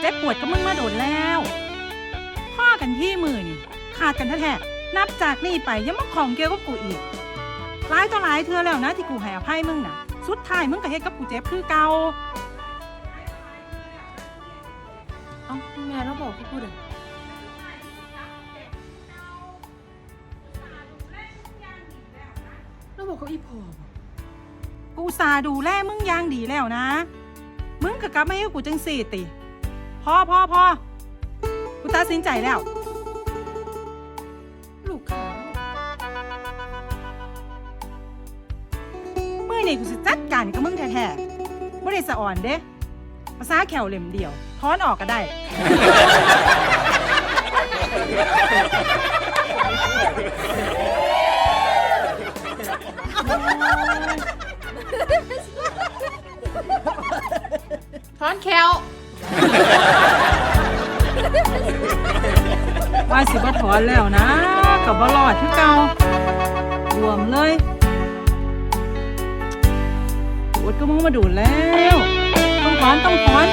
เจ็บปวดก็มึงมาโดนแล้ว พ่อกันที่มือนี่ขาดกันแท้ๆนับจากนี่ไปอยังมาของเกี่ยวกับกูอีกหลายต่อหลายเธอแล้วนะที่กูให้อภัยมึงน่ะ สุดท้ายมึงก็เฮ็ดกับกูเจ็บคือเก่าเอ้าแม่เราบอกกูพูดอะเราบอกเขาอีพอบ่กูอุตสาห์ดูแลมึงอย่างดีแล้วนะ มึงก็กลับมาให้กูจังสี่ติ พอพอพอกูตัดสินใจแล้ว ลูกขาเมื่อนี่กูสิจัดการกับมึงแท้ๆบ่ได้สะอ่อนเด้ภาษาแขวเหล่มเดียวถอนออกก็ได้ ถอนแคว ว่าสิบ่ถอนแล้วนะกับบ่รอดคือเก่ารวมเลยวดก็มองมาดูแล้ว ต้องถอนต้องถอน